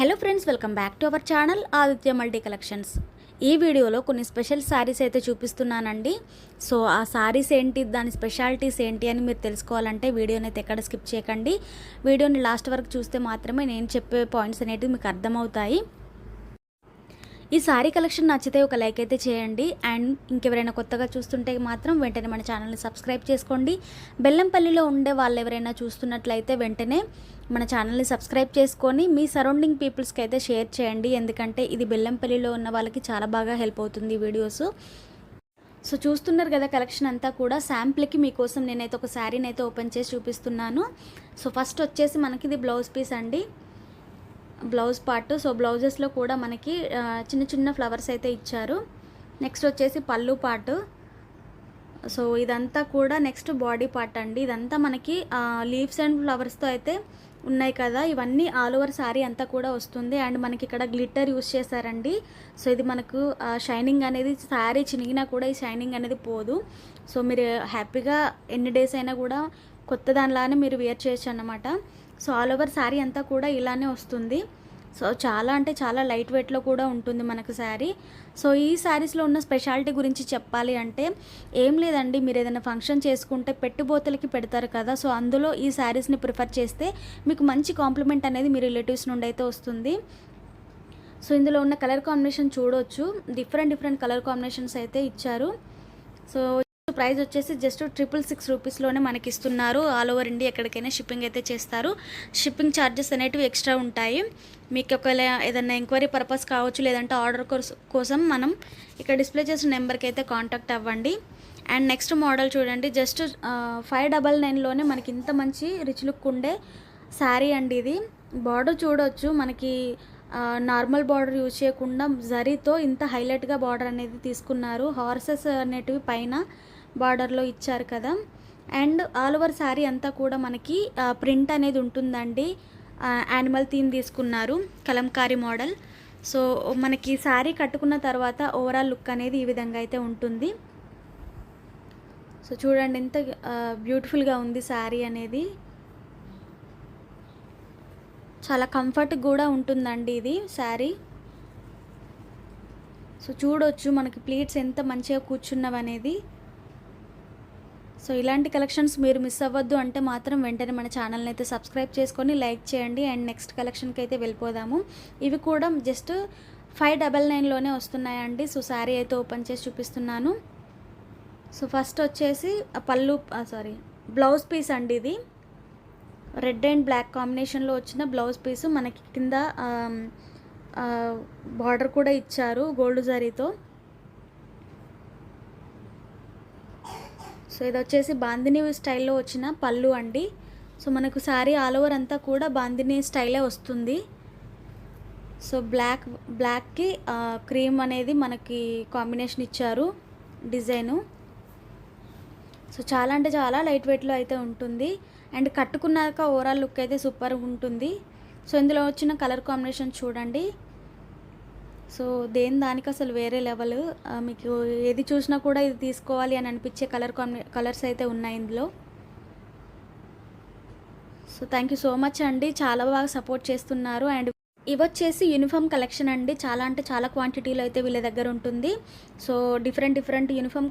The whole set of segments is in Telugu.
Hello friends welcome back to our channel Aditya multi collections ఈ వీడియోలో కొన్ని స్పెషల్ శారీస్ అయితే చూపిస్తున్నానండి. సో ఆ శారీస్ ఏంటి దాని స్పెషాలిటీస్ ఏంటి అని మీరు తెలుసుకోవాలంటే వీడియోని అయితే ఎక్కడ స్కిప్ చేయకండి. వీడియోని లాస్ట్ వరకు చూస్తే మాత్రమే నేను చెప్పే పాయింట్స్ అనేటివి మీకు అర్థమవుతాయి. ఈ సారీ కలెక్షన్ నచ్చితే ఒక లైక్ అయితే చేయండి. అండ్ ఇంకెవరైనా కొత్తగా చూస్తుంటే మాత్రం వెంటనే మన ఛానల్ని సబ్స్క్రైబ్ చేసుకోండి. బెల్లంపల్లిలో ఉండే వాళ్ళు ఎవరైనా చూస్తున్నట్లయితే వెంటనే మన ఛానల్ని సబ్స్క్రైబ్ చేసుకొని మీ సరౌండింగ్ పీపుల్స్కి అయితే షేర్ చేయండి. ఎందుకంటే ఇది బెల్లంపల్లిలో ఉన్న వాళ్ళకి చాలా బాగా హెల్ప్ అవుతుంది ఈ వీడియోస్. సో చూస్తున్నారు కదా కలెక్షన్ అంతా కూడా. శాంపుల్కి మీకోసం నేనైతే ఒక శారీని అయితే ఓపెన్ చేసి చూపిస్తున్నాను. సో ఫస్ట్ వచ్చేసి మనకి ఇది బ్లౌజ్ పీస్ అండి. Blouse part. సో బ్లౌజెస్లో కూడా మనకి చిన్న చిన్న ఫ్లవర్స్ అయితే ఇచ్చారు. నెక్స్ట్ వచ్చేసి పళ్ళు పార్ట్. సో ఇదంతా కూడా నెక్స్ట్ బాడీ పార్ట్ అండి. ఇదంతా మనకి లీవ్స్ అండ్ ఫ్లవర్స్తో అయితే ఉన్నాయి కదా. ఇవన్నీ ఆల్ ఓవర్ శారీ అంతా కూడా వస్తుంది. అండ్ మనకి ఇక్కడ గ్లిట్టర్ యూస్ చేశారండి. సో ఇది మనకు షైనింగ్ అనేది శారీ చినిగినా కూడా ఈ షైనింగ్ అనేది పోదు. సో మీరు హ్యాపీగా ఎన్ని డేస్ అయినా కూడా కొత్త దానిలానే మీరు వేర్ చేయొచ్చు అన్నమాట. సో ఆల్ ఓవర్ శారీ అంతా కూడా ఇలానే వస్తుంది. సో చాలా అంటే చాలా లైట్ వెయిట్లో కూడా ఉంటుంది మనకు శారీ. సో ఈ శారీస్లో ఉన్న స్పెషాలిటీ గురించి చెప్పాలి అంటే ఏం లేదండి మీరు ఏదైనా ఫంక్షన్ చేసుకుంటే పెట్టుబోతులకి పెడతారు కదా సో అందులో ఈ శారీస్ని ప్రిఫర్ చేస్తే మీకు మంచి కాంప్లిమెంట్ అనేది మీ రిలేటివ్స్ నుండి అయితే వస్తుంది. సో ఇందులో ఉన్న కలర్ కాంబినేషన్ చూడొచ్చు. డిఫరెంట్ డిఫరెంట్ కలర్ కాంబినేషన్స్ అయితే ఇచ్చారు. సో ప్రైస్ వచ్చేసి జస్ట్ ట్రిపుల్ సిక్స్ రూపీస్లోనే మనకి ఇస్తున్నారు ఆల్ ఓవర్ ఇండియా ఎక్కడికైనా షిప్పింగ్ అయితే చేస్తారు. షిప్పింగ్ ఛార్జెస్ అనేటివి ఎక్స్ట్రా ఉంటాయి. మీకు ఒకవేళ ఏదైనా ఎంక్వైరీ పర్పస్ కావచ్చు లేదంటే ఆర్డర్ కోసం మనం ఇక్కడ డిస్ప్లే చేసిన నెంబర్కి అయితే కాంటాక్ట్ అవ్వండి. అండ్ నెక్స్ట్ మోడల్ చూడండి. జస్ట్ ఫైవ్ డబల్ నైన్లోనే మనకి ఇంత మంచి రిచ్ లుక్ ఉండే శారీ అండి ఇది. బార్డర్ చూడొచ్చు. మనకి నార్మల్ బార్డర్ యూజ్ చేయకుండా జరీతో ఇంత హైలైట్గా బార్డర్ అనేది తీసుకున్నారు. హార్సెస్ అనేటివి పైన బార్డర్లో ఇచ్చారు కదా. అండ్ ఆల్ ఓవర్ శారీ అంతా కూడా మనకి ప్రింట్ అనేది ఉంటుందండి. యానిమల్ థీమ్ తీసుకున్నారు కలంకారీ మోడల్. సో మనకి శారీ కట్టుకున్న తర్వాత ఓవరాల్ లుక్ అనేది ఈ విధంగా అయితే ఉంటుంది. సో చూడండి ఎంత బ్యూటిఫుల్గా ఉంది శారీ అనేది. చాలా కంఫర్ట్ కూడా ఉంటుందండి ఇది శారీ. సో చూడొచ్చు మనకి ప్లీట్స్ ఎంత మంచిగా కూర్చున్నవనేది. అనేది సో ఇలాంటి కలెక్షన్స్ మీరు మిస్ అవ్వద్దు అంటే మాత్రం వెంటనే మన ఛానల్ని అయితే సబ్స్క్రైబ్ చేసుకొని లైక్ చేయండి. అండ్ నెక్స్ట్ కలెక్షన్కి అయితే వెళ్ళిపోదాము. ఇవి కూడా జస్ట్ ఫైవ్ డబల్ నైన్లోనే వస్తున్నాయండి. సో శారీ అయితే ఓపెన్ చేసి చూపిస్తున్నాను. సో ఫస్ట్ వచ్చేసి పళ్ళు సారీ బ్లౌజ్ పీస్ అండి ఇది. రెడ్ అండ్ బ్లాక్ కాంబినేషన్లో వచ్చిన బ్లౌజ్ పీసు మనకి కింద బార్డర్ కూడా ఇచ్చారు గోల్డ్ జరీతో సో ఇది వచ్చేసి బాందిని స్టైల్లో వచ్చిన పళ్ళు అండి. సో మనకు శారీ ఆల్ ఓవర్ అంతా కూడా బాందిని స్టైలే వస్తుంది. సో బ్లాక్ బ్లాక్కి క్రీమ్ అనేది మనకి కాంబినేషన్ ఇచ్చారు డిజైను. సో చాలా అంటే చాలా లైట్ వెయిట్లో అయితే ఉంటుంది. అండ్ కట్టుకున్నాక ఓవరాల్ లుక్ అయితే సూపర్ ఉంటుంది. సో ఇందులో వచ్చిన కలర్ కాంబినేషన్ చూడండి. సో దేని దానికి అసలు వేరే లెవెల్ మీకు ఏది చూసినా కూడా ఇది తీసుకోవాలి అని అనిపించే కలర్ కలర్స్ అయితే ఉన్నాయి ఇందులో. So thank you so much అండి. చాలా బాగా సపోర్ట్ చేస్తున్నారు అండ్ ఇవి వచ్చేసి యూనిఫామ్ కలెక్షన్ అండి. చాలా అంటే చాలా క్వాంటిటీలో అయితే వీళ్ళ దగ్గర ఉంటుంది. So different different uniform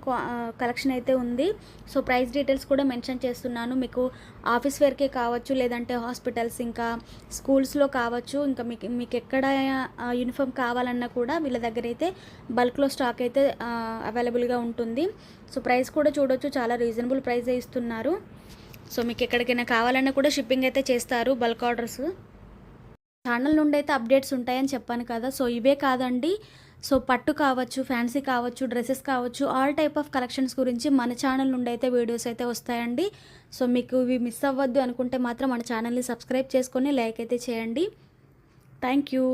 collection అయితే ఉంది. సో ప్రైస్ డీటెయిల్స్ కూడా మెన్షన్ చేస్తున్నాను. మీకు ఆఫీస్ వేర్కే కావచ్చు లేదంటే హాస్పిటల్స్ ఇంకా స్కూల్స్లో కావచ్చు ఇంకా మీకు మీకు ఎక్కడ యూనిఫామ్ కావాలన్నా కూడా వీళ్ళ దగ్గర అయితే బల్క్లో స్టాక్ అయితే అవైలబుల్గా ఉంటుంది. సో ప్రైస్ కూడా చూడొచ్చు. చాలా రీజనబుల్ ప్రైస్ ఇస్తున్నారు. సో మీకు ఎక్కడికైనా కావాలన్నా కూడా షిప్పింగ్ అయితే చేస్తారు బల్క్ ఆర్డర్స్ ఛానల్ నుండి అయితే అప్డేట్స్ ఉంటాయని చెప్పాను కదా. సో ఇవే కాదండి. సో పట్టు కావచ్చు ఫ్యాన్సీ కావచ్చు డ్రెస్సెస్ కావచ్చు ఆల్ టైప్ ఆఫ్ కలెక్షన్స్ గురించి మన ఛానల్ నుండి అయితే వీడియోస్ అయితే వస్తాయండి. సో మీకు ఇవి మిస్ అవ్వద్దు అనుకుంటే మాత్రం మన ఛానల్ని సబ్స్క్రైబ్ చేసుకొని లైక్ అయితే చేయండి. Thank you.